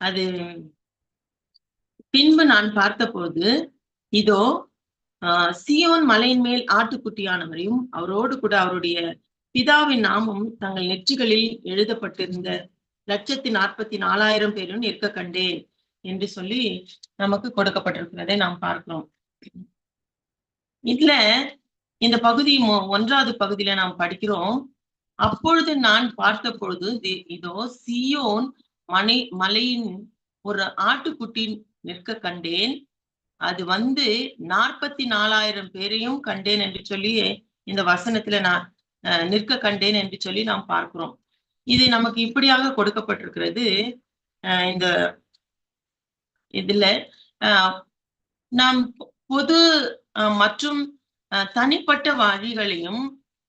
அது பின்பு நான் பார்த்தபோது இதோ ஆஹ் சியோன் மலையின் மேல் ஆட்டுக்குட்டியானவரையும் அவரோடு கூட அவருடைய பிதாவின் நாமம் தங்கள் நெற்றிகளில் எழுதப்பட்டிருந்த லட்சத்தி நாற்பத்தி நாலாயிரம் பேரும் நிற்க கண்டேன் என்று சொல்லி நமக்கு கொடுக்கப்பட்டிருக்கிறதை நாம் பார்க்கிறோம். இதுல இந்த பகுதி ஒன்றாவது பகுதியில நாம் படிக்கிறோம். அப்பொழுது நான் பார்த்த பொழுது இதோ சியோன் மலை மலையின் ஒரு ஆட்டுக்குட்டி நிற்க கண்டேன். அது வந்து நாற்பத்தி நாலாயிரம் பேரையும் கண்டேன் என்று சொல்லி இந்த வசனத்துல நான் அஹ், நிற்க கண்டேன் என்று சொல்லி நாம் பார்க்கிறோம். இது நமக்கு இப்படியாக கொடுக்கப்பட்டிருக்கிறது. இந்த இதுல நாம் பொது அஹ், மற்றும் அஹ், தனிப்பட்ட வழிகளையும்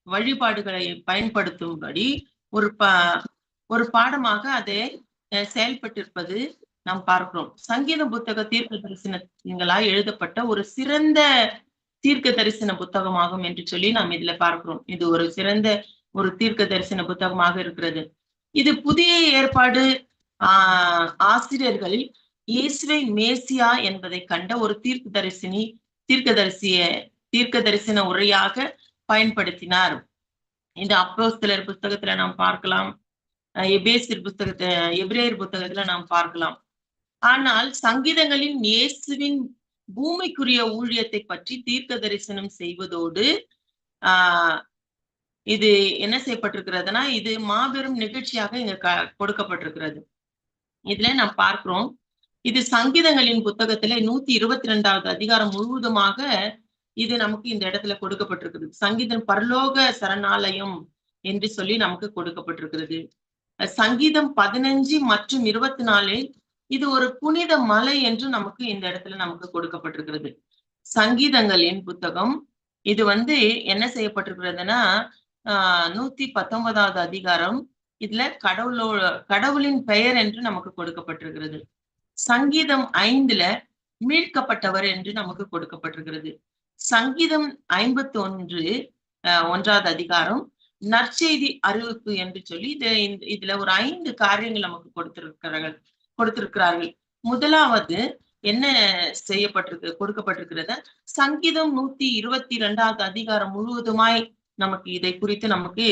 வழிபாடுகளை பயன்படுத்தும்படி ஒரு ப ஒரு பாடமாக அதை செயல்பட்டிருப்பது நாம் பார்க்கிறோம். சங்கீத புத்தக தீர்க்க தரிசனங்களா எழுதப்பட்ட ஒரு சிறந்த தீர்க்க தரிசன புத்தகமாகும் என்று சொல்லி நாம் இதுல பார்க்கிறோம். இது ஒரு சிறந்த ஒரு தீர்க்க தரிசன புத்தகமாக இருக்கிறது. இது புதிய ஏற்பாடு ஆஹ் ஆசிரியர்கள் இயேசுவை மேசியா என்பதை கண்ட ஒரு தீர்க்க தரிசினி தீர்க்க தரிசிய தீர்க்க தரிசன உரையாக பயன்படுத்தினார். இந்த அப்போஸ்தலர் புத்தகத்துல நாம் பார்க்கலாம். எபேசியர் புத்தகத்தை எபிரேயர் புத்தகத்துல நாம் பார்க்கலாம். ஆனால் சங்கீதங்களின் இயேசுவின் பூமிக்குரிய ஊழியத்தை பற்றி தீர்க்க தரிசனம் செய்வதோடு ஆஹ் இது என்ன செய்யப்பட்டிருக்கிறதுனா இது மாபெரும் நிகழ்ச்சியாக இங்க கொடுக்கப்பட்டிருக்கிறது. இதுல நாம் பார்க்கிறோம். இது சங்கீதங்களின் புத்தகத்துல நூத்தி இருபத்தி ரெண்டாவது அதிகாரம் முழுவதுமாக இது நமக்கு இந்த இடத்துல கொடுக்கப்பட்டிருக்கிறது சங்கீதம் பரலோக சரணாலயம் என்று சொல்லி நமக்கு கொடுக்கப்பட்டிருக்கிறது. சங்கீதம் பதினஞ்சு மற்றும் இருபத்தி நாலில் இது ஒரு புனித மலை என்று நமக்கு இந்த இடத்துல நமக்கு கொடுக்கப்பட்டிருக்கிறது. சங்கீதங்களின் புத்தகம். இது வந்து என்ன செய்யப்பட்டிருக்கிறதுனா ஆஹ் நூத்தி பத்தொன்பதாவது அதிகாரம். இதுல கடவுளோ கடவுளின் பெயர் என்று நமக்கு கொடுக்கப்பட்டிருக்கிறது. சங்கீதம் ஐந்துல மீட்கப்பட்டவர் என்று நமக்கு கொடுக்கப்பட்டிருக்கிறது. சங்கீதம் ஐம்பத்தி ஒன்று ஒன்றாவது அதிகாரம். நற்செய்தி அறிவிப்பு என்று சொல்லி இது இதுல ஒரு ஐந்து காரியங்கள் நமக்கு கொடுத்திருக்கிறார்கள் கொடுத்திருக்கிறார்கள். முதலாவது என்ன செய்யப்பட்டிருக்கு கொடுக்கப்பட்டிருக்கிறது? சங்கீதம் நூத்தி இருபத்தி ரெண்டாவது அதிகாரம் முழுவதுமாய் நமக்கு இதை குறித்து நமக்கு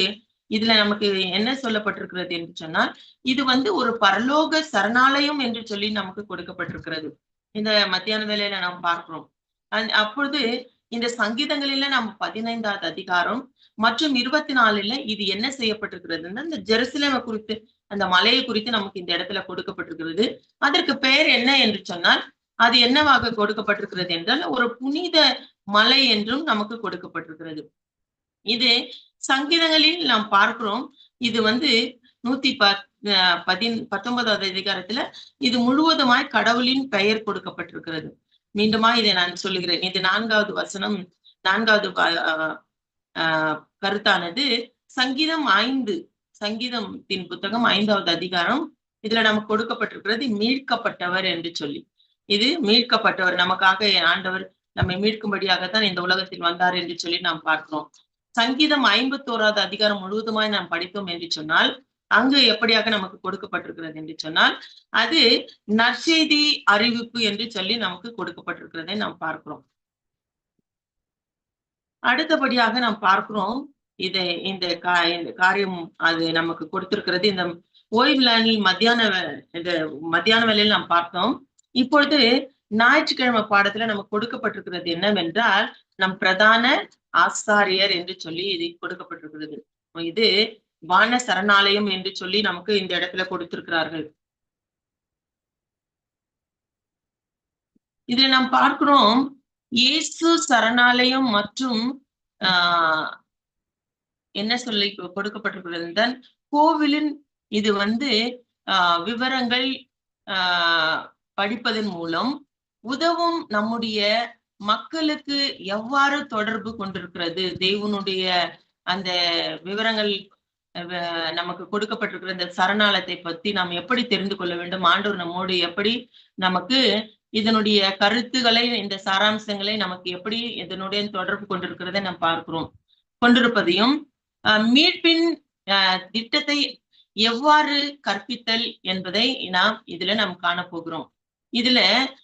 இதுல நமக்கு என்ன சொல்லப்பட்டிருக்கிறது என்று சொன்னால் இது வந்து ஒரு பரலோக சரணாலயம் என்று சொல்லி நமக்கு கொடுக்கப்பட்டிருக்கிறது. இந்த மத்தியான வேலையில நாம் பார்க்கிறோம். அப்பொழுது இந்த சங்கீதங்களில நம்ம பதினைந்தாவது அதிகாரம் மற்றும் இருபத்தி நாலுல இது என்ன செய்யப்பட்டிருக்கிறதுன்னா இந்த ஜெருசலேமை குறித்து அந்த மலையை குறித்து நமக்கு இந்த இடத்துல கொடுக்கப்பட்டிருக்கிறது. அதற்கு பெயர் என்ன என்று சொன்னால் அது என்னவாக கொடுக்கப்பட்டிருக்கிறது என்றால் ஒரு புனித மலை என்றும் நமக்கு கொடுக்கப்பட்டிருக்கிறது. இது சங்கீதங்களில் நாம் பார்க்கிறோம். இது வந்து நூத்தி பத் பதின் பத்தொன்பதாவது அதிகாரத்துல இது முழுவதுமாய் கடவுளின் பெயர் கொடுக்கப்பட்டிருக்கிறது. மீண்டுமா இதை நான் சொல்லுகிறேன். இது நான்காவது வசனம் நான்காவது கருத்தானது சங்கீதம் ஐந்து சங்கீதத்தின் புத்தகம் ஐந்தாவது அதிகாரம். இதுல நமக்கு கொடுக்கப்பட்டிருக்கிறது மீட்கப்பட்டவர் என்று சொல்லி. இது மீட்கப்பட்டவர். நமக்காக ஆண்டவர் நம்மை மீட்கும்படியாகத்தான் இந்த உலகத்தில் வந்தார் என்று சொல்லி நாம் பார்க்கிறோம். சங்கீதம் ஐம்பத்தி ஓராவது அதிகாரம் முழுவதுமாய் நாம் படித்தோம் என்று சொன்னால் அங்கு எப்படியாக நமக்கு கொடுக்கப்பட்டிருக்கிறது என்று சொன்னால் அது நற்செய்தி அறிவிப்பு என்று சொல்லி நமக்கு கொடுக்கப்பட்டிருக்கிறதை நாம் பார்க்கிறோம். அடுத்தபடியாக நாம் பார்க்கிறோம் இதை இந்த கா இந்த காரியம் அது நமக்கு கொடுத்திருக்கிறது. இந்த ஓய்வு நாளில் மத்தியான இந்த மத்தியான வேலையில் நாம் பார்த்தோம். இப்பொழுது ஞாயிற்றுக்கிழமை பாடத்துல நமக்கு கொடுக்கப்பட்டிருக்கிறது என்னவென்றால் நம் பிரதான ஆசாரியர் என்று சொல்லி இது கொடுக்கப்பட்டிருக்கிறது. இது வான சரணாலயம் என்று சொல்லி நமக்கு இந்த இடத்துல கொடுத்திருக்கிறார்கள். இதுல நாம் பார்க்கிறோம் இயேசு சரணாலயம் மற்றும் ஆஹ் என்ன சொல்லி கொடுக்கப்பட்டிருக்கிறது என்றால் கோவிலின் இது வந்து ஆஹ் விவரங்கள் ஆஹ் படிப்பதன் மூலம் உதவும் நம்முடைய மக்களுக்கு எவ்வாறு தொடர்பு கொண்டிருக்கிறது தேவனுடைய அந்த விவரங்கள் நமக்கு கொடுக்கப்பட்டிருக்கிற இந்த சரணாலயத்தை பத்தி நாம் எப்படி தெரிந்து கொள்ள வேண்டும் ஆண்டவர் நம்மோடு எப்படி நமக்கு இதனுடைய கருத்துக்களை இந்த சாராம்சங்களை நமக்கு எப்படி இதனுடைய தொடர்பு கொண்டிருக்கிறதை நாம் பார்க்கிறோம். கொண்டிருப்பதையும் அஹ், மீட்பின் திட்டத்தை எவ்வாறு கற்பித்தல் என்பதை நாம் இதுல நாம் காணப்போகிறோம். இதுல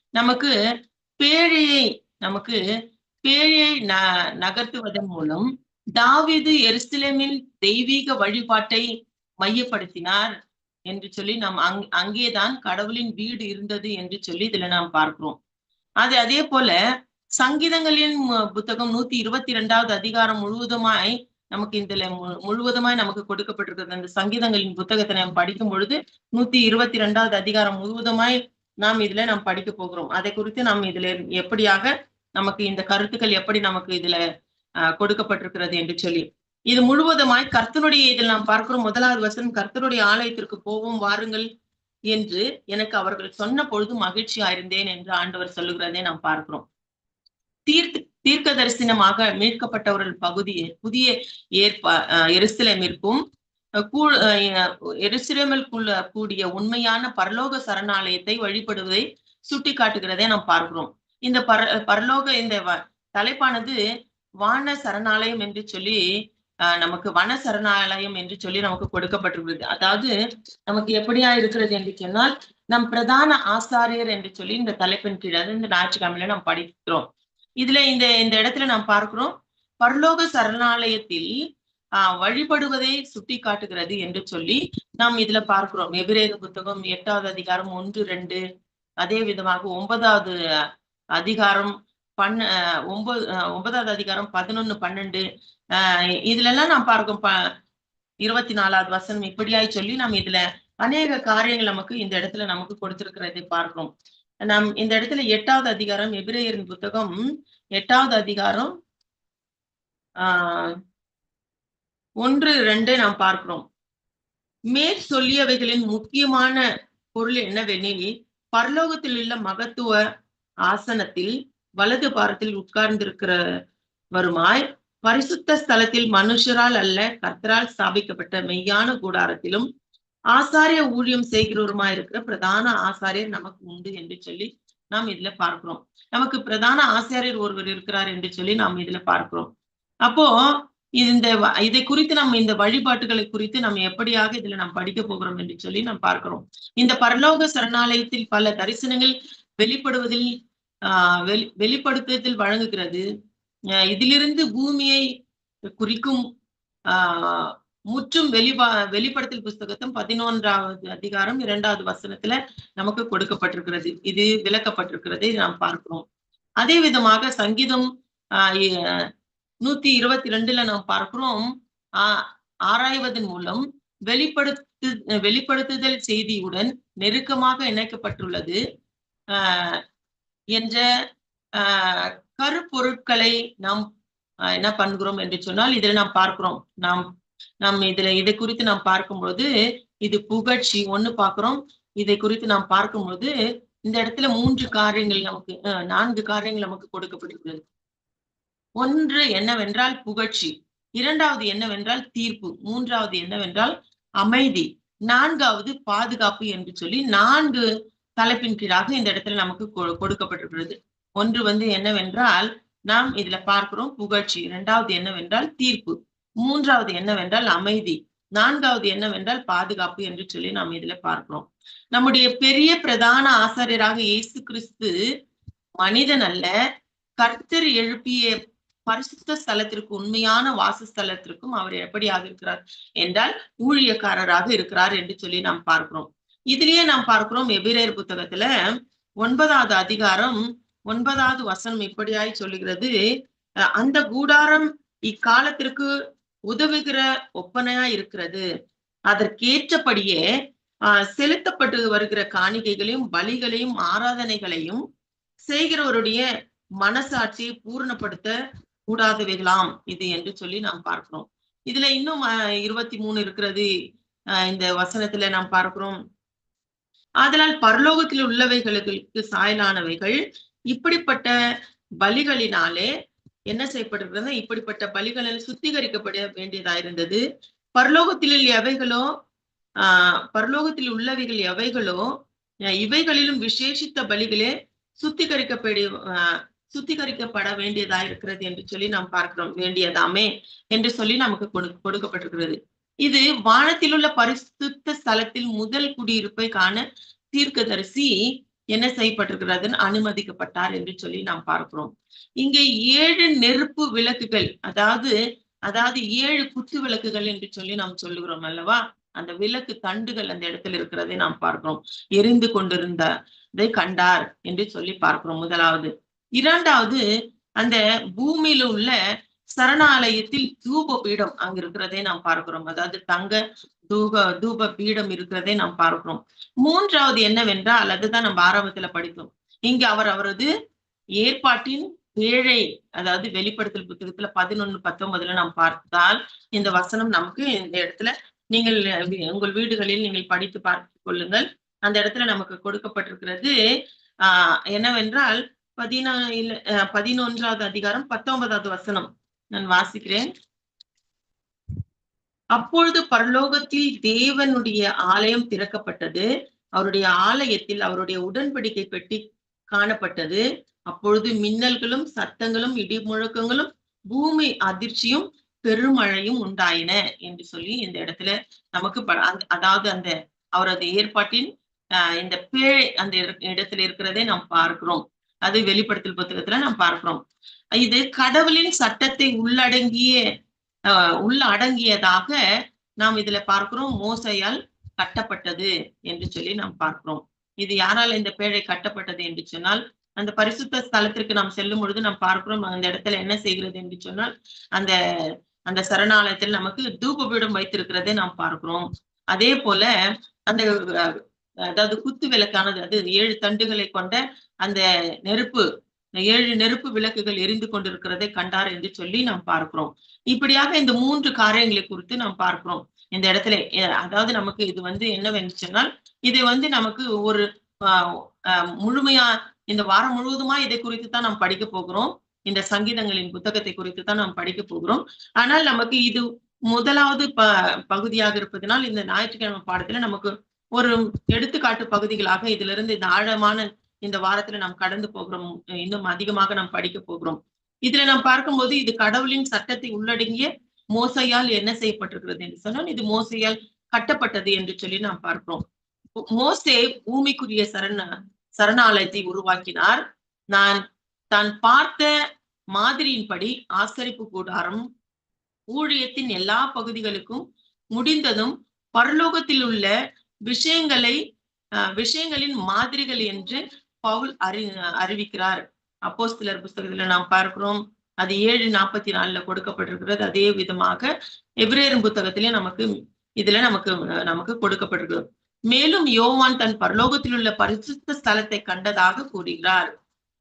நமக்கு பேழையை நமக்கு பேழையை ந நகர்த்துவதன் மூலம் தாவீது எருசலேமில் தெய்வீக வழிபாட்டை மையப்படுத்தினார். என்று சொல்லி நாம் அங் அங்கேதான் கடவுளின் வீடு இருந்தது என்று சொல்லி இதுல நாம் பார்க்கிறோம். அது அதே போல சங்கீதங்களின் புத்தகம் நூத்தி இருபத்தி இரண்டாவது அதிகாரம் முழுவதுமாய் நமக்கு இதுல மு- முழுவதுமாய் நமக்கு கொடுக்கப்பட்டிருக்கிறது. அந்த சங்கீதங்களின் புத்தகத்தை நாம் படிக்கும் பொழுது நூத்தி இருபத்தி இரண்டாவது அதிகாரம் முழுவதுமாய் நாம் இதுல நாம் படிக்க போகிறோம். அதை குறித்து நாம் இதுல எப்படியாக நமக்கு இந்த கருத்துக்கள் எப்படி நமக்கு இதுல கொடுக்கப்பட்டிருக்கிறது என்று சொல்லி. இது முழுவதுமாய் கர்த்தனுடைய இதில் நாம் பார்க்கிறோம். முதலாவது வசனம் கர்த்தனுடைய ஆலயத்திற்கு போவோம் வாருங்கள் என்று எனக்கு அவர்கள் சொன்ன பொழுது மகிழ்ச்சியா இருந்தேன் என்று ஆண்டவர் சொல்லுகிறதை நாம் பார்க்கிறோம். தீர்க்க தீர்க்க தரிசனமாக மீட்கப்பட்டவர்கள் பகுதியை புதிய ஏற்பா அஹ் எருசலேமிற்கும் கூ- அஹ் கூடிய உண்மையான பரலோக சரணாலயத்தை வழிபடுவதை சுட்டி காட்டுகிறதை நாம் பார்க்கிறோம். இந்த பர பரலோக இந்த வ- தலைப்பானது வான சரணாலயம் என்று சொல்லி நமக்கு வன சரணாலயம் என்று சொல்லி நமக்கு கொடுக்கப்பட்டிருக்கிறது அதாவது நமக்கு எப்படியா இருக்கிறது என்று சொன்னால் நம் பிரதான ஆசாரியர் என்று சொல்லி இந்த தலைப்பின் கீழ் அதாவது இந்த ஞாயிற்றுக்கிழமையில நாம் படிக்கிறோம். இதுல இந்த இந்த இடத்துல நாம் பார்க்கிறோம் பரலோக சரணாலயத்தில் ஆஹ் வழிபடுவதை சுட்டி காட்டுகிறது என்று சொல்லி நாம் இதுல பார்க்கிறோம். எபிரேக புத்தகம் எட்டாவது அதிகாரம் ஒன்று ரெண்டு அதே விதமாக ஒன்பதாவது அதிகாரம் பன்ன ஒன்பது ஒன்பதாவது அதிகாரம் பதினொன்னு பன்னெண்டு இதுல எல்லாம் நாம் பார்க்கும் ப இருபத்தி நாலாவது வசனம் இப்படியாய் சொல்லி நாம் இதுல அநேக காரியங்கள் நமக்கு இந்த இடத்துல நமக்கு கொடுத்திருக்கிறதை பார்க்கிறோம். நாம் இந்த இடத்துல எட்டாவது அதிகாரம் எபிரேயரின் புத்தகம் எட்டாவது அதிகாரம் ஆஹ் ஒன்று ரெண்டு நாம் பார்க்கிறோம். மேற் சொல்லியவைகளின் முக்கியமான பொருள் என்னவெனில் பரலோகத்தில் உள்ள மகத்துவ ஆசனத்தில் வலது பாரத்தில் உட்கார்ந்திருக்கிற வருமாய் பரிசுத்த ஸ்தலத்தில் மனுஷரால் அல்ல கர்த்தரால் ஸ்தாபிக்கப்பட்ட மெய்யான கூடாரத்திலும் ஆசாரிய ஊழியம் செய்கிறவருமா இருக்கிற பிரதான ஆசாரியர் நமக்கு உண்டு என்று சொல்லி நாம் இதுல பார்க்கிறோம். நமக்கு பிரதான ஆசாரியர் ஒருவர் இருக்கிறார் என்று சொல்லி நாம் இதுல பார்க்கிறோம். அப்போ இந்த இதை குறித்து நம்ம இந்த வழிபாட்டுகளை குறித்து நம்ம எப்படியாக இதுல நாம் படிக்க போகிறோம் என்று சொல்லி நாம் பார்க்கிறோம். இந்த பரலோக சரணாலயத்தில் பல தரிசனங்கள் வெளிப்படுவதில் ஆஹ் வெளி வெளிப்படுத்துவதில் வழங்குகிறது. இதிலிருந்து பூமியை குறிக்கும் ஆஹ் முற்றும் வெளிப்பா வெளிப்படுத்தல் புஸ்தகத்தும் பதினொன்றாவது அதிகாரம் இரண்டாவது வசனத்துல நமக்கு கொடுக்கப்பட்டிருக்கிறது. இது விளக்கப்பட்டிருக்கிறதை நாம் பார்க்கிறோம். அதே விதமாக சங்கீதம் ஆஹ் நூத்தி இருபத்தி ரெண்டுல நாம் பார்க்கிறோம். ஆஹ் ஆராய்வதன் மூலம் வெளிப்படுத்து வெளிப்படுத்துதல் செய்தியுடன் நெருக்கமாக இணைக்கப்பட்டுள்ளது. ஆஹ் என்ற ஆஹ் கருப்பொருட்களை நாம் ஆஹ் என்ன பண்ணுகிறோம் என்று சொன்னால் இதில் நாம் பார்க்கிறோம். நாம் நாம் இதுல இதை குறித்து நாம் பார்க்கும்பொழுது இது புகழ்ச்சி ஒண்ணு பார்க்கிறோம். இதை குறித்து நாம் பார்க்கும்பொழுது இந்த இடத்துல மூன்று காரியங்கள் நமக்கு ஆஹ் நான்கு காரியங்கள் நமக்கு கொடுக்கப்பட்டுள்ளது ஒன்று என்னவென்றால் புகழ்ச்சி. இரண்டாவது என்னவென்றால் தீர்ப்பு. மூன்றாவது என்னவென்றால் அமைதி. நான்காவது பாதுகாப்பு என்று சொல்லி நான்கு தலைப்பின் கீழாக இந்த இடத்துல நமக்கு கொ- கொடுக்கப்பட்டிருக்கிறது. ஒன்று வந்து என்னவென்றால் நாம் இதுல பார்க்கிறோம் புகழ்ச்சி. இரண்டாவது என்னவென்றால் தீர்ப்பு. மூன்றாவது என்னவென்றால் அமைதி. நான்காவது என்னவென்றால் பாதுகாப்பு என்று சொல்லி நாம் இதுல பார்க்கிறோம். நம்முடைய பெரிய பிரதான ஆசாரியராக இயேசு கிறிஸ்து மனிதன் அல்ல கர்த்தர் எழுப்பிய பரிசுத்த ஸ்தலத்திற்கு உண்மையான வாசஸ்தலத்திற்கும் அவர் எப்படியாக இருக்கிறார் என்றால் ஊழியக்காரராக இருக்கிறார் என்று சொல்லி நாம் பார்க்கிறோம். இதுலயே நாம் பார்க்கிறோம் எபிரேர் புத்தகத்துல ஒன்பதாவது அதிகாரம் ஒன்பதாவது வசனம் இப்படியாய் சொல்லுகிறது. அஹ் அந்த கூடாரம் இக்காலத்திற்கு உதவுகிற ஒப்பனையா இருக்கிறது. அதற்கேற்றபடியே ஆஹ் செலுத்தப்பட்டு வருகிற காணிக்கைகளையும் பலிகளையும் ஆராதனைகளையும் செய்கிறவருடைய மனசாட்சியை பூரணப்படுத்த கூடாதவைகளாம் இது என்று சொல்லி நாம் பார்க்கிறோம். இதுல இன்னும் இருபத்தி மூணு இருக்கிறது. இந்த வசனத்துல நாம் பார்க்கிறோம். ஆதலால் பரலோகத்தில் உள்ளவைகளுக்கு சாயலானவைகள் இப்படிப்பட்ட பலிகளினாலே என்ன செய்யப்படுகிறது இப்படிப்பட்ட பலிகளில் சுத்திகரிக்கப்பட வேண்டியதா இருந்தது. பரலோகத்தில் எவைகளோ ஆஹ் பரலோகத்தில் உள்ளவைகள் எவைகளோ இவைகளிலும் விசேஷித்த பலிகளே சுத்திகரிக்கப்படி ஆஹ் சுத்திகரிக்கப்பட வேண்டியதா இருக்கிறது என்று சொல்லி நாம் பார்க்கிறோம். வேண்டியதாமே என்று சொல்லி நமக்கு கொடு கொடுக்கப்பட்டிருக்கிறது. இது வானத்தில் உள்ள பரிசுத்த ஸ்தலத்தில் முதல் குடியிருப்பை காண தீர்க்கதரிசி என்ன செய்யப்பட்டிருக்கிறதுன்னு அனுமதிக்கப்பட்டார் என்று சொல்லி நாம் பார்க்கிறோம். இங்கே ஏழு நெருப்பு விளக்குகள் அதாவது அதாவது ஏழு குத்து விளக்குகள் என்று சொல்லி நாம் சொல்லுகிறோம் அல்லவா? அந்த விளக்கு தண்டுகள் அந்த இடத்துல இருக்கிறதை நாம் பார்க்கிறோம். எரிந்து கொண்டிருந்ததை கண்டார் என்று சொல்லி பார்க்கிறோம் முதலாவது. இரண்டாவது அந்த பூமியில உள்ள சரணாலயத்தில் தூப பீடம் அங்க இருக்கிறதை நாம் பார்க்கிறோம். அதாவது தங்க தூப தூப பீடம் இருக்கிறதை நாம் பார்க்கிறோம். மூன்றாவது என்னவென்றால் அதுதான் நம்ம ஆரம்பத்துல படித்தோம். இங்கு அவர் அவரது ஏற்பாட்டின் ஏழை அதாவது வெளிப்படுத்தல் புத்தகத்துல பதினொன்னு பத்தொன்பதுல நாம் பார்த்தால் இந்த வசனம் நமக்கு இந்த இடத்துல நீங்கள் உங்கள் வீடுகளில் நீங்கள் படித்து பார்த்து கொள்ளுங்கள். அந்த இடத்துல நமக்கு கொடுக்கப்பட்டிருக்கிறது ஆஹ் என்னவென்றால் பதினா இல்ல பதினொன்றாவது அதிகாரம் பத்தொன்பதாவது வசனம். நான் வாசிக்கிறேன். அப்பொழுது பரலோகத்தில் தேவனுடைய ஆலயம் திறக்கப்பட்டது. அவருடைய ஆலயத்தில் அவருடைய உடன்படிக்கை பெட்டி காணப்பட்டது. அப்பொழுது மின்னல்களும் சத்தங்களும் இடி முழக்கங்களும் பூமி அதிர்ச்சியும் பெருமழையும் உண்டாயின என்று சொல்லி இந்த இடத்துல நமக்கு அதாவது அந்த அவரது ஏற்பாட்டின் ஆஹ் இந்த பேழை அந்த இடத்துல இருக்கிறதை நாம் பார்க்கிறோம். அது வெளிப்படுத்தல் புத்தகத்துல நாம் பார்க்கிறோம். இது கடவுளின் சட்டத்தை உள்ளடங்கிய உள்ள அடங்கியதாக நாம் இதுல பார்க்கிறோம். மோசையால் கட்டப்பட்டது என்று சொல்லி நாம் பார்க்கிறோம். இது யாரால் இந்த பேழை கட்டப்பட்டது என்று சொன்னால் அந்த பரிசுத்த ஸ்தலத்திற்கு நாம் செல்லும் பொழுது நாம் பார்க்கிறோம் அந்த இடத்துல என்ன செய்கிறது என்று சொன்னால் அந்த அந்த சரணாலயத்தில் நமக்கு தூபபீடம் வைத்திருக்கிறதை நாம் பார்க்கிறோம். அதே போல அந்த அதாவது குத்து விளக்கானது அது ஏழு தண்டுகளை கொண்ட அந்த நெருப்பு ஏழு நெருப்பு விளக்குகள் எரிந்து கொண்டிருக்கிறதை கண்டார் என்று சொல்லி நாம் பார்க்கிறோம். இப்படியாக இந்த மூன்று காரியங்களை குறித்து நாம் பார்க்கிறோம். இந்த இடத்துல அதாவது நமக்கு இது வந்து என்னவென்று சொன்னால் இது வந்து நமக்கு ஒரு முழுமையா இந்த வாரம் முழுவதுமா இதை குறித்து தான் நாம் படிக்க போகிறோம். இந்த சங்கீதங்களின் புத்தகத்தை குறித்து தான் நாம் படிக்க போகிறோம். ஆனால் நமக்கு இது முதலாவது ப பகுதியாக இருப்பதனால் இந்த ஞாயிற்றுக்கிழமை பாடத்துல நமக்கு ஒரு எடுத்துக்காட்டு பகுதிகளாக இதுல இருந்து இந்த ஆழமான இந்த வாரத்துல நாம் கடந்து போகிறோம். இன்னும் அதிகமாக நாம் படிக்க போகிறோம். இதுல நாம் பார்க்கும்போது இது கடவுளின் சட்டத்தை உள்ளடங்கிய மோசையால் என்ன செய்யப்பட்டிருக்கிறது என்று சொன்னால் இது மோசையால் கட்டப்பட்டது என்று சொல்லி நாம் பார்க்கிறோம். மோசே பூமிக்குரிய சரண சரணாலயத்தை உருவாக்கினார். நான் தான் பார்த்த மாதிரியின்படி ஆசரிப்பு கூடாரம் ஊழியத்தின் எல்லா பகுதிகளுக்கும் முடிந்ததும் பரலோகத்தில் உள்ள விஷயங்களை விஷயங்களின் மாதிரிகள் என்று பவுல் அறி அறிவிக்கிறார். அப்போஸ்தலர் புஸ்தகத்துல நாம் பார்க்கிறோம் அது ஏழு நாற்பத்தி நாலுல கொடுக்கப்பட்டிருக்கிறது. அதே விதமாக எவ்ரேரும் புத்தகத்திலே நமக்கு இதுல நமக்கு நமக்கு கொடுக்கப்பட்டிருக்கிறது. மேலும் யோவான் தன் பரலோகத்தில் உள்ள பரிசுத்த ஸ்தலத்தை கண்டதாக கூறுகிறார்.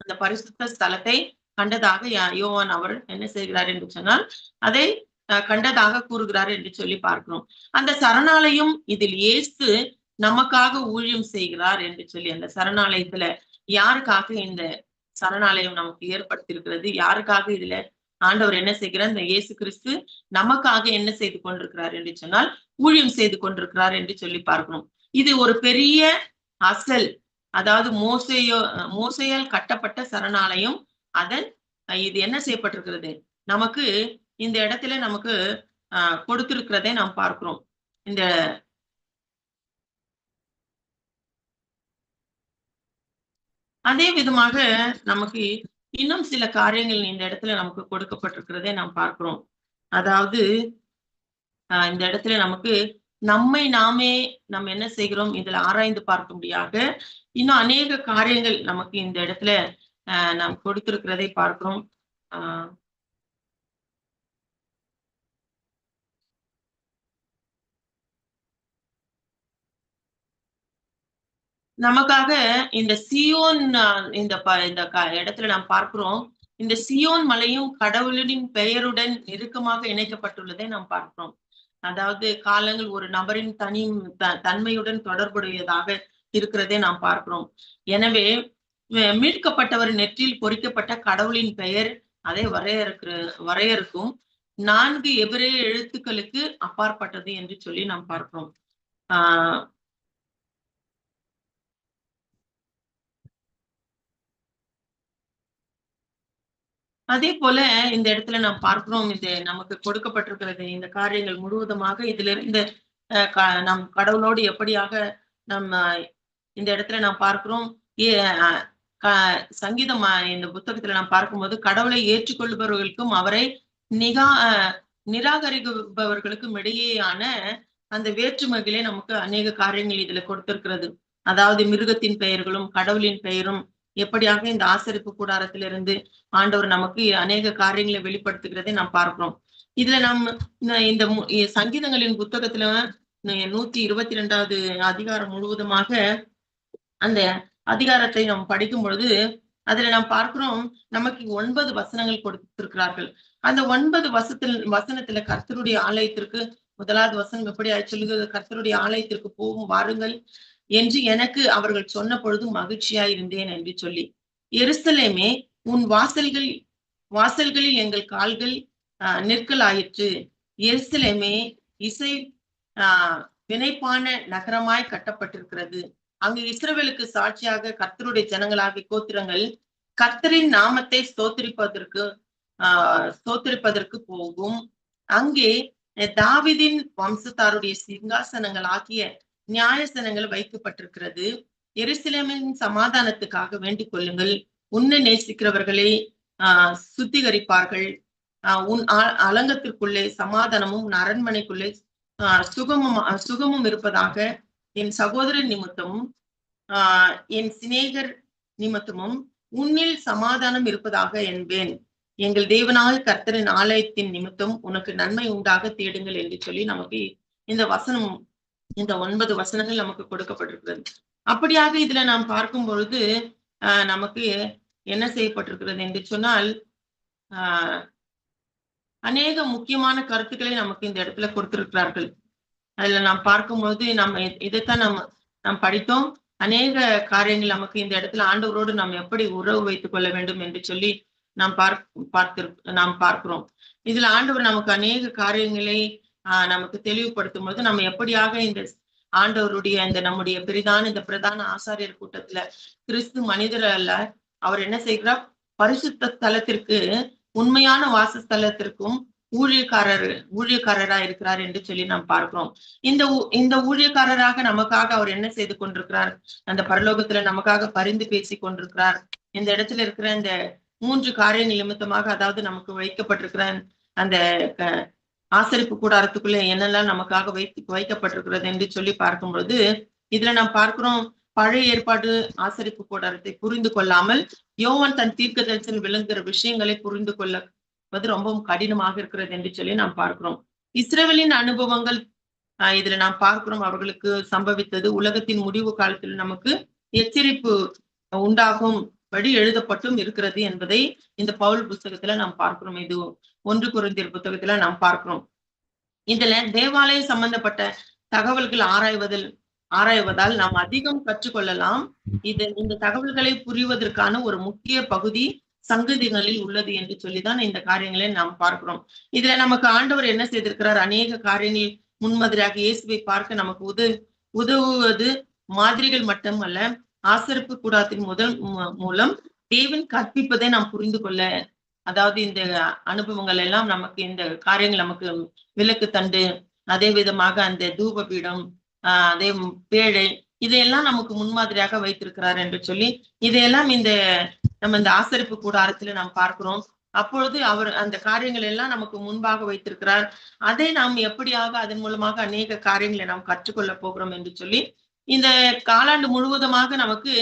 அந்த பரிசுத்த ஸ்தலத்தை கண்டதாக யோவான் அவர் என்ன செய்கிறார் என்று சொன்னால் அதை கண்டதாக கூறுகிறார் என்று சொல்லி பார்க்கிறோம். அந்த சரணாலயம் இதில் ஏசு நமக்காக ஊழியம் செய்கிறார் என்று சொல்லி அந்த சரணாலயத்துல யாருக்காக இந்த சரணாலயம் நமக்கு ஏற்படுத்தியிருக்கிறது? யாருக்காக இதுல ஆண்டவர் என்ன செய்கிறார்? இந்த இயேசு கிறிஸ்து நமக்காக என்ன செய்து கொண்டிருக்கிறார் என்று சொன்னால் ஊழியம் செய்து கொண்டிருக்கிறார் என்று சொல்லி பார்க்கணும் இது ஒரு பெரிய அசல். அதாவது மோசையோ மோசையால் கட்டப்பட்ட சரணாலயம். அதன் இது என்ன செய்யப்பட்டிருக்கிறது? நமக்கு இந்த இடத்துல நமக்கு ஆஹ் கொடுத்திருக்கிறதை நாம் பார்க்கிறோம். இந்த அதே விதமாக நமக்கு இன்னும் சில காரியங்கள் இந்த இடத்துல நமக்கு கொடுக்கப்பட்டிருக்கிறதை நாம் பார்க்கிறோம். அதாவது ஆஹ் இந்த இடத்துல நமக்கு நம்மை நாமே நம்ம என்ன செய்கிறோம்? இதுல ஆராய்ந்து பார்க்க முடியாத இன்னும் அநேக காரியங்கள் நமக்கு இந்த இடத்துல ஆஹ் நாம் கொடுத்திருக்கிறதை பார்க்கிறோம். ஆஹ் நமக்காக இந்த சியோன் இந்த இந்த இடத்துல நாம் பார்க்கிறோம். இந்த சியோன் மலையும் கடவுளின் பெயருடன் நெருக்கமாக இணைக்கப்பட்டுள்ளதை நாம் பார்க்கிறோம். அதாவது காலங்கள் ஒரு நபரின் தனி தன்மையுடன் தொடர்புடையதாக இருக்கிறதை நாம் பார்க்கிறோம். எனவே மீட்கப்பட்டவர் நெற்றில் பொறிக்கப்பட்ட கடவுளின் பெயர் அதை வரையறுக்கிற வரையறுக்கும். நான்கு எவரே எழுத்துக்களுக்கு அப்பாற்பட்டது என்று சொல்லி நாம் பார்க்கிறோம். ஆஹ் அதே போல இந்த இடத்துல நாம் பார்க்கிறோம் இது நமக்கு கொடுக்கப்பட்டிருக்கிறது. இந்த காரியங்கள் முழுவதுமாக இதுல இருந்து நம் கடவுளோடு எப்படியாக நம்ம இந்த இடத்துல நாம் பார்க்கிறோம் ஏ- க- சங்கீதம் இந்த புத்தகத்துல நாம் பார்க்கும்போது கடவுளை ஏற்றுக்கொள்பவர்களுக்கும் அவரை நிகா அஹ், நிராகரிப்பவர்களுக்கும் இடையேயான அந்த வேற்றுமைகளே நமக்கு அநேக காரியங்கள் இதுல கொடுத்திருக்கிறது. அதாவது மிருகத்தின் பெயர்களும் கடவுளின் பெயரும் எப்படியாக இந்த ஆசரிப்பு கூடாரத்திலிருந்து ஆண்டவர் நமக்கு அநேக காரியங்களை வெளிப்படுத்துகிறதை நாம் பார்க்கிறோம். இதுல நாம் இந்த- சங்கீதங்களின் புத்தகத்துல நூத்தி இருபத்தி ரெண்டாவது அதிகாரம் முழுவதுமாக அந்த அதிகாரத்தை நாம் படிக்கும் பொழுது அதுல நாம் பார்க்கிறோம் நமக்கு ஒன்பது வசனங்கள் கொடுத்திருக்கிறார்கள். அந்த ஒன்பது வசத்தில் வசனத்துல கர்த்தருடைய ஆலயத்திற்கு முதலாவது வசனம் எப்படி சொல்லுகிறது கர்த்தருடைய ஆலயத்திற்கு போகும் வாருங்கள். என்று எனக்கு அவர்கள் சொன்ன பொழுது மகிழ்ச்சியாயிருந்தேன் என்று சொல்லி எருசலேமே உன் வாசல்கள் வாசல்களில் எங்கள் கால்கள் ஆஹ், நிற்கலாயிற்று. எருசலேமே இசை ஆஹ் வினைப்பான நகரமாய் கட்டப்பட்டிருக்கிறது. அங்கு இஸ்ரவேலுக்கு சாட்சியாக கர்த்தருடைய ஜனங்களாகிய கோத்திரங்கள் கர்த்தரின் நாமத்தை ஸ்தோத்திரிப்பதற்கு ஆஹ் ஸ்தோத்திரிப்பதற்கு போகும். அங்கே தாவிதின் வம்சத்தாருடைய சிங்காசனங்கள் ஆகிய நியாயசனங்கள் வைக்கப்பட்டிருக்கிறது. எருசலேமின் சமாதானத்துக்காக வேண்டிக் கொள்ளுங்கள். உன்னை நேசிக்கிறவர்களை ஆஹ் சுத்திகரிப்பார்கள். ஆஹ் உன் அலங்கத்திற்குள்ளே சமாதானமும் உன் அரண்மனைக்குள்ளே ஆஹ் சுகமும் சுகமும் இருப்பதாக என் சகோதரன் நிமித்தமும் ஆஹ் என் சிநேகர் நிமித்தமும் உன்னில் சமாதானம் இருப்பதாக என்பேன். எங்கள் தேவனாக கர்த்தரின் ஆலயத்தின் நிமித்தம் உனக்கு நன்மை உண்டாக தேடுங்கள் என்று சொல்லி நமக்கு இந்த வசனம் இந்த ஒன்பது வசனங்கள் நமக்கு கொடுக்கப்பட்டிருக்கிறது. அப்படியாக இதுல நாம் பார்க்கும் பொழுது ஆஹ் நமக்கு என்ன செய்யப்பட்டிருக்கிறது என்று சொன்னால் ஆஹ் அநேக முக்கியமான கருத்துக்களை நமக்கு இந்த இடத்துல கொடுத்திருக்கிறார்கள். அதுல நாம் பார்க்கும்போது நம்ம இதைத்தான் நம்ம நாம் படித்தோம். அநேக காரியங்கள் நமக்கு இந்த இடத்துல ஆண்டவரோடு நாம் எப்படி உறவு வைத்துக் கொள்ள வேண்டும் என்று சொல்லி நாம் பார்க் பார்த்திரு நாம் பார்க்கிறோம். இதுல ஆண்டவர் நமக்கு அநேக காரியங்களை ஆஹ் நமக்கு தெளிவுபடுத்தும் பொழுது நம்ம எப்படியாக இந்த ஆண்டவருடைய இந்த நம்முடைய பெரிதான இந்த பிரதான ஆசாரியர் கூட்டத்துல கிறிஸ்து மனிதர் அல்ல அவர் என்ன செய்கிறார்? பரிசுத்த ஸ்தலத்திற்கு உண்மையான வாசஸ்தலத்திற்கும் ஊழியக்காரர் ஊழியக்காரரா இருக்கிறார் என்று சொல்லி நாம் பார்க்கிறோம். இந்த ஊ- இந்த ஊழியக்காரராக நமக்காக அவர் என்ன செய்து கொண்டிருக்கிறார்? அந்த பரலோகத்துல நமக்காக பரிந்து பேசி கொண்டிருக்கிறார். இந்த இடத்துல இருக்கிற இந்த மூன்று காரிய நிமித்தமாக அதாவது நமக்கு வைக்கப்பட்டிருக்கிற அந்த ஆசரிப்பு கூடாரத்துக்குள்ள என்னெல்லாம் நமக்காக வைத்து வைக்கப்பட்டிருக்கிறது என்று சொல்லி பார்க்கும் பொழுது இதுல நாம் பார்க்கிறோம் பழைய ஏற்பாடு ஆசரிப்பு கூடாரத்தை புரிந்து கொள்ளாமல் யோவன் தன் தீர்க்க தரிசனம் விளங்குகிற விஷயங்களை புரிந்து கொள்வது ரொம்பவும் கடினமாக இருக்கிறது என்று சொல்லி நாம் பார்க்கிறோம். இஸ்ரேலின் அனுபவங்கள் இதுல நாம் பார்க்கிறோம் அவர்களுக்கு சம்பவித்தது. உலகத்தின் முடிவு காலத்தில் நமக்கு எச்சரிப்பு உண்டாகும் படி எழுதப்பட்டும் இருக்கிறது என்பதை இந்த பவுல் புஸ்தகத்துல நாம் பார்க்கிறோம். இது ஒன்று குருந்தியர் புத்தகத்துல நாம் பார்க்கிறோம். இதுல தேவாலயம் சம்பந்தப்பட்ட தகவல்கள் ஆராய்வதில் ஆராய்வதால் நாம் அதிகம் கற்றுக்கொள்ளலாம். இது இந்த தகவல்களை புரிவதற்கான ஒரு முக்கிய பகுதி சங்கதிகளில் உள்ளது என்று சொல்லிதான் இந்த காரியங்களை நாம் பார்க்கிறோம். இதுல நமக்கு ஆண்டவர் என்ன செய்திருக்கிறார்? அநேக காரியங்களில் முன்மாதிரியாக இயேசுவை பார்க்க நமக்கு உது உதவுவது மாதிரிகள் மட்டுமல்ல ஆசரிப்பு கூடாத்தின் முதல் மூலம் தேவன் கற்பிப்பதை நாம் புரிந்து கொள்ள அதாவது இந்த அனுபவங்கள் எல்லாம் நமக்கு இந்த காரியங்கள் நமக்கு விளக்கு தண்டு அதே விதமாக அந்த தூப பீடம் ஆஹ் அதே பேழை இதையெல்லாம் நமக்கு முன்மாதிரியாக வைத்திருக்கிறார் என்று சொல்லி இதையெல்லாம் இந்த நம்ம இந்த ஆசரிப்பு கூடாரத்துல நாம் பார்க்கிறோம். அப்பொழுது அவர் அந்த காரியங்கள் எல்லாம் நமக்கு முன்பாக வைத்திருக்கிறார். அதை நாம் எப்படியாக அதன் மூலமாக அநேக காரியங்களை நாம் கற்றுக்கொள்ள போகிறோம் என்று சொல்லி இந்த காலாண்டு முழுவதுமாக நமக்கு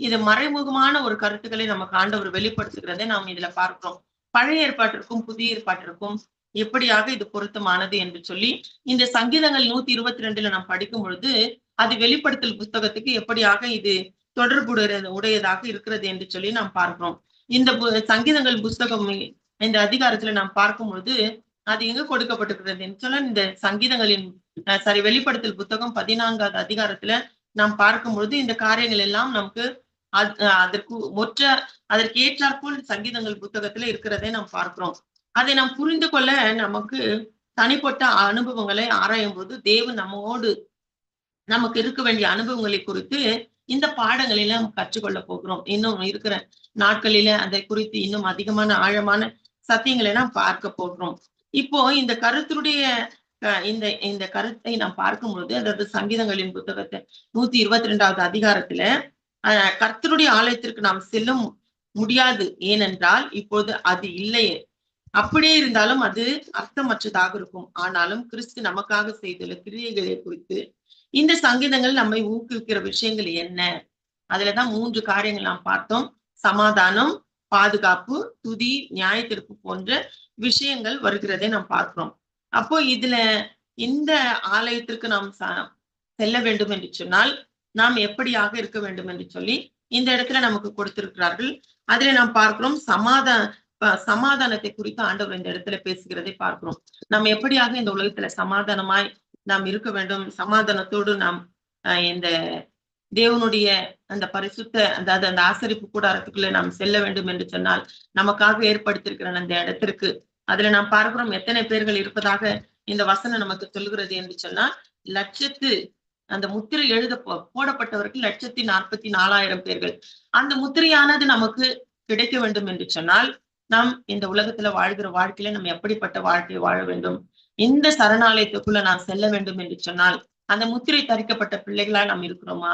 இது மறைமுகமான ஒரு கருத்துக்களை நமக்கு ஆண்டவர் வெளிப்படுத்துகிறதை நாம் இதுல பார்க்கிறோம். பழைய ஏற்பாட்டிற்கும் புதிய ஏற்பாட்டிற்கும் எப்படியாக இது பொருத்தமானது என்று சொல்லி இந்த சங்கீதங்கள் நூத்தி இருபத்தி ரெண்டுல நாம் படிக்கும் பொழுது அது வெளிப்படுத்தல் புத்தகத்துக்கு எப்படியாக இது தொடர்புடைய உடையதாக இருக்கிறது என்று சொல்லி நாம் பார்க்கிறோம். இந்த பு- சங்கீதங்கள் புஸ்தகம் இந்த அதிகாரத்துல நாம் பார்க்கும் பொழுது அது எங்க கொடுக்கப்பட்டிருக்கிறது என்று சொல்ல இந்த சங்கீதங்களின் சாரி வெளிப்படுத்தல் புத்தகம் பதினான்காவது அதிகாரத்துல நாம் பார்க்கும் பொழுது இந்த காரியங்கள் எல்லாம் நமக்கு அதற்கு ஒற்ற அதற்கு ஏற்றாற்போல் சங்கீதங்கள் புத்தகத்துல இருக்கிறதை நாம் பார்க்கிறோம். அதை நாம் புரிந்து கொள்ள நமக்கு தனிப்பட்ட அனுபவங்களை ஆராயும் போது தேவன் நம்மோடு நமக்கு இருக்க வேண்டிய அனுபவங்களை குறித்து இந்த பாடங்களில நாம் கற்றுக்கொள்ள போகிறோம். இன்னும் இருக்கிற நாட்களில அதை குறித்து இன்னும் அதிகமான ஆழமான சத்தியங்களை நாம் பார்க்க போகிறோம். இப்போ இந்த கருத்துடைய இந்த இந்த கருத்தை நாம் பார்க்கும்பொழுது அதாவது சங்கீதங்களின் புத்தகத்தை நூத்தி இருபத்தி ரெண்டாவது அதிகாரத்துல கர்த்தருடைய ஆலயத்திற்கு நாம் செல்லும் முடியாது. ஏனென்றால் இப்போது அது இல்லையே. அப்படியே இருந்தாலும் அது அர்த்தமற்றதாக இருக்கும். ஆனாலும் கிறிஸ்து நமக்காக செய்துள்ள கிரியைகளை குறித்து இந்த சங்கீதங்கள் நம்மை ஊக்குவிக்கிற விஷயங்கள் என்ன? அதுலதான் மூன்று காரியங்கள் நாம் பார்த்தோம். சமாதானம் பாதுகாப்பு துதி நியாயத்திற்கு போன்ற விஷயங்கள் வருகிறதை நாம் பார்க்கிறோம். அப்போ இதுல இந்த ஆலயத்திற்கு நாம் செல்ல வேண்டும் என்று சொன்னால் நாம் எப்படியாக இருக்க வேண்டும் என்று சொல்லி இந்த இடத்துல நமக்கு கொடுத்திருக்கிறார்கள். அதுல நாம் பார்க்கிறோம் சமாதான சமாதானத்தை குறித்து ஆண்டவர் இந்த இடத்துல பேசுகிறதை பார்க்கிறோம். நாம் எப்படியாக இந்த உலகத்துல சமாதானமாய் நாம் இருக்க வேண்டும்? சமாதானத்தோடு நாம் அஹ், இந்த தேவனுடைய அந்த பரிசுத்த அதாவது அந்த ஆசரிப்பு கூடாரத்துக்குள்ள நாம் செல்ல வேண்டும் என்று சொன்னால் நமக்காக ஏற்படுத்தியிருக்கிற அந்த இடத்திற்கு. அதுல நாம் பார்க்கிறோம் எத்தனை பேர்கள் இருப்பதாக இந்த வசனம் நமக்கு சொல்கிறது என்று சொன்னால் லட்சத்து அந்த முத்திரை எழுத போடப்பட்டவர்கள் லட்சத்தி நாற்பத்தி நாலாயிரம் பேர்கள். அந்த முத்திரையானது நமக்கு கிடைக்க வேண்டும் என்று சொன்னால் நாம் இந்த உலகத்துல வாழ்கிற வாழ்க்கையில நம்ம எப்படிப்பட்ட வாழ்க்கை வாழ வேண்டும்? இந்த சரணாலயத்துக்குள்ள நாம் செல்ல வேண்டும் என்று சொன்னால் அந்த முத்திரை தரிக்கப்பட்ட பிள்ளைகளா நாம் இருக்கிறோமா?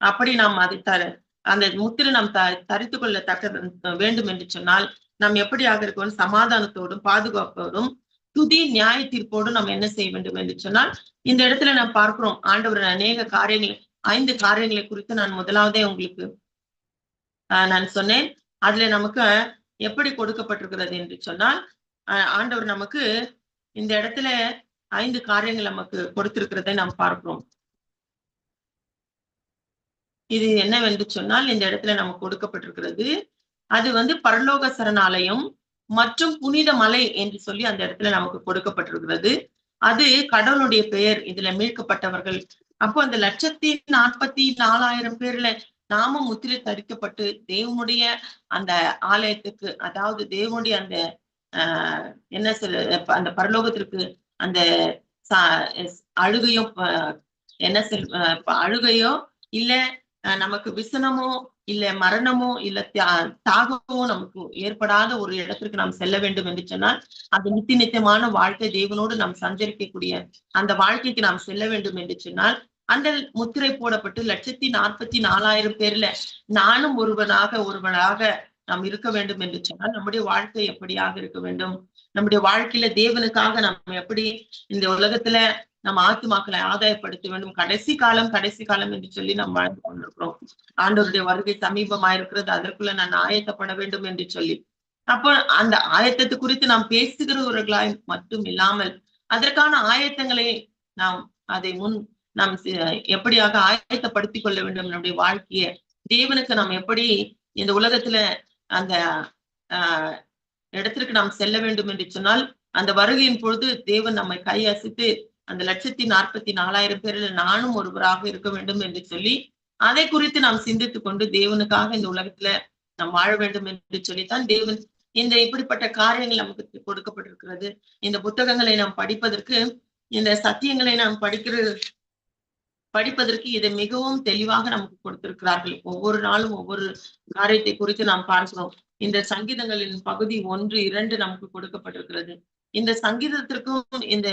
அப்படி நாம் அதை தர அந்த முத்திரை நாம் த தரித்து கொள்ள தக்க வேண்டும் என்று சொன்னால் நாம் எப்படியாக இருக்கணும் சமாதானத்தோடும் பாதுகாப்போடும் துதி நியாய தீர்ப்போடு நாம் என்ன செய்ய வேண்டும் என்று சொன்னால் இந்த இடத்துல நாம் பார்க்கிறோம் ஆண்டவர் அநேக காரியங்கள் ஐந்து காரியங்களை குறித்து நான் முதலாவதே உங்களுக்கு நான் சொன்னேன். அதுல நமக்கு எப்படி கொடுக்கப்பட்டிருக்கிறது என்று சொன்னால் ஆண்டவர் நமக்கு இந்த இடத்துல ஐந்து காரியங்கள் நமக்கு கொடுத்திருக்கிறதை நாம் பார்க்கிறோம். இது என்னவென்று சொன்னால் இந்த இடத்துல நமக்கு கொடுக்கப்பட்டிருக்கிறது அது வந்து பரலோக சரணாலயம் மற்றும் புனித மலை என்று சொல்லி அந்த இடத்துல நமக்கு கொடுக்கப்பட்டிருக்கிறது. அது கடவுளுடைய பெயர். இதுல மீட்கப்பட்டவர்கள். அப்போ அந்த லட்சத்தி நாற்பத்தி நாலாயிரம் பேர்ல நாம முத்திரை தரிக்கப்பட்டு தேவனுடைய அந்த ஆலயத்துக்கு அதாவது தேவனுடைய அந்த ஆஹ் என்ன சொல்ல அந்த பரலோகத்திற்கு அந்த சா- அழுகையோ என்ன சொல் அழுகையோ இல்ல நமக்கு விசனமோ இல்ல மரணமோ இல்ல தாகமோ நமக்கு ஏற்படாத ஒரு இடத்திற்கு நாம் செல்ல வேண்டும் என்று சொன்னால் அது நித்திய நித்தியமான வாழ்க்கை தேவனோடு நாம் சஞ்சரிக்கக்கூடிய அந்த வாழ்க்கைக்கு நாம் செல்ல வேண்டும் என்று சொன்னால் அந்த முத்திரை போடப்பட்டு லட்சத்தி நாற்பத்தி நாலாயிரம் பேர்ல நானும் ஒருவனாக ஒருவனாக நாம் இருக்க வேண்டும் என்று சொன்னால் நம்முடைய வாழ்க்கை எப்படியாக இருக்க வேண்டும்? நம்முடைய வாழ்க்கையில தேவனுக்காக நாம் எப்படி இந்த உலகத்துல நம் ஆத்துமாக்களை ஆதாயப்படுத்த வேண்டும். கடைசி காலம் கடைசி காலம் என்று சொல்லி நாம் வாழ்ந்து கொண்டிருக்கிறோம். ஆண்டோருடைய வருகை சமீபமா இருக்கிறது அதற்குள்ள நான் ஆயத்தப்பட வேண்டும் என்று சொல்லி. அப்போ அந்த ஆயத்தத்தை குறித்து நாம் பேசுகிறவர்களாய் மட்டும் இல்லாமல் அதற்கான ஆயத்தங்களை நாம் அதை முன் நாம் எப்படியாக ஆயத்தப்படுத்திக் கொள்ள வேண்டும் நம்முடைய வாழ்க்கைய. தேவனுக்கு நாம் எப்படி இந்த உலகத்துல அந்த ஆஹ் இடத்திற்கு நாம் செல்ல வேண்டும் என்று சொன்னால் அந்த வருகையின் பொழுது தேவன் நம்மை கை அசைத்து அந்த லட்சத்தி நாற்பத்தி நாலாயிரம் பேரில் நானும் ஒருவராக இருக்க வேண்டும் என்று சொல்லி அதை குறித்து நாம் சிந்தித்துக் கொண்டு தேவனுக்காக இந்த உலகத்துல நாம் வாழ வேண்டும் என்று சொல்லித்தான் தேவன் இந்த இப்படிப்பட்ட காரியங்கள் நமக்கு கொடுக்கப்பட்டிருக்கிறது. இந்த புத்தகங்களை நாம் படிப்பதற்கு இந்த சத்தியங்களை நாம் படிக்கிறது படிப்பதற்கு இதை மிகவும் தெளிவாக நமக்கு கொடுத்திருக்கிறார்கள். ஒவ்வொரு நாளும் ஒவ்வொரு காரியத்தை குறித்து நாம் பார்க்கிறோம். இந்த சங்கீதங்களின் பகுதி ஒன்று இரண்டு நமக்கு கொடுக்கப்பட்டிருக்கிறது. இந்த சங்கீதத்திற்கும் இந்த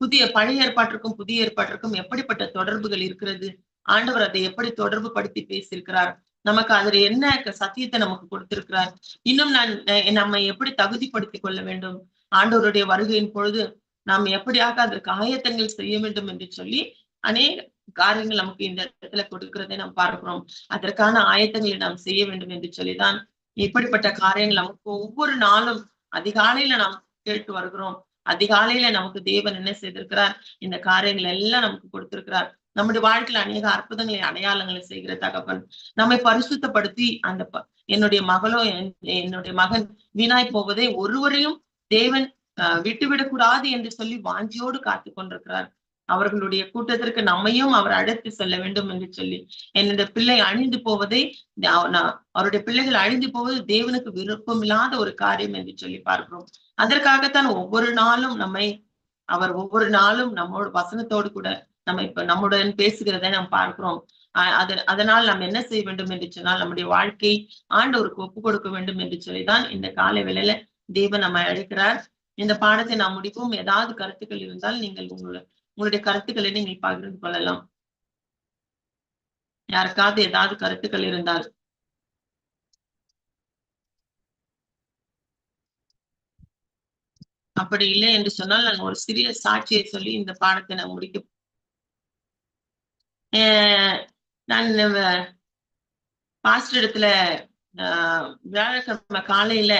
புதிய பழைய ஏற்பாட்டிற்கும் புதிய ஏற்பாட்டிற்கும் எப்படிப்பட்ட தொடர்புகள் இருக்கிறது? ஆண்டவர் அதை எப்படி தொடர்பு படுத்தி பேசியிருக்கிறார்? நமக்கு அதுல என்ன சத்தியத்தை நமக்கு கொடுத்திருக்கிறார்? இன்னும் நான் நம்மை எப்படி தகுதிப்படுத்திக் கொள்ள வேண்டும்? ஆண்டவருடைய வருகையின் பொழுது நாம் எப்படியாக அதற்கு ஆயத்தங்கள் செய்ய வேண்டும் என்று சொல்லி அநேக காரியங்கள் நமக்கு இந்த இடத்துல கொடுக்கிறதை நாம் பார்க்கிறோம். அதற்கான ஆயத்தங்களை நாம் செய்ய வேண்டும் என்று சொல்லிதான் இப்படிப்பட்ட காரியங்கள் நமக்கு ஒவ்வொரு நாளும் அதிகாலையில நாம் கேட்டு வருகிறோம். அதிகாலையில நமக்கு தேவன் என்ன செய்திருக்கிறார்? இந்த காரியங்கள் எல்லாம் நமக்கு கொடுத்திருக்கிறார். நம்முடைய வாழ்க்கையில அநேக அற்புதங்களை அடையாளங்களை செய்கிற தகப்பன். நம்மை பரிசுத்தப்படுத்தி அந்த ப- என்னுடைய மகளோ என்- என்னுடைய மகன் வீணாய் போவதை ஒருவரையும் தேவன் விட்டுவிடக்கூடாது என்று சொல்லி வாஞ்சியோடு காத்து கொண்டிருக்கிறார் அவர்களுடைய கூட்டத்திற்கு நம்மையும் அவர் அழைத்து செல்ல வேண்டும் என்று சொல்லி என்னுடைய பிள்ளை அழிந்து போவதை அவருடைய பிள்ளைகள் அழிந்து போவது தேவனுக்கு விருப்பமில்லாத ஒரு காரியம் என்று சொல்லி பார்க்கிறோம். அதற்காகத்தான் ஒவ்வொரு நாளும் நம்மை அவர் ஒவ்வொரு நாளும் நம்மோட வசனத்தோடு கூட நம்ம இப்ப நம்முடன் பேசுகிறதை நாம் பார்க்கிறோம். அதனால் நாம் என்ன செய்ய வேண்டும் என்று சொன்னால் நம்முடைய வாழ்க்கை ஆண்டவருக்கு ஒப்பு கொடுக்க வேண்டும் என்று சொல்லிதான் இந்த காலை வேளையில தேவன் நம்மை அழைக்கிறார். இந்த பாடத்தை நாம் முடிப்போம். ஏதாவது கருத்துக்கள் இருந்தால் நீங்கள் உங்களோட உங்களுடைய கருத்துக்களை நீங்கள் பகிர்ந்து கொள்ளலாம். யாருக்காவது ஏதாவது கருத்துக்கள் இருந்தால். அப்படி இல்லை என்று சொன்னால் நான் ஒரு சிறிய சாட்சியை சொல்லி இந்த பாடத்தை நான் முடிக்க அஹ் நான் பாஸ்டர் இடத்துல ஆஹ் வியாழக்கிழமை காலையில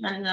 நான்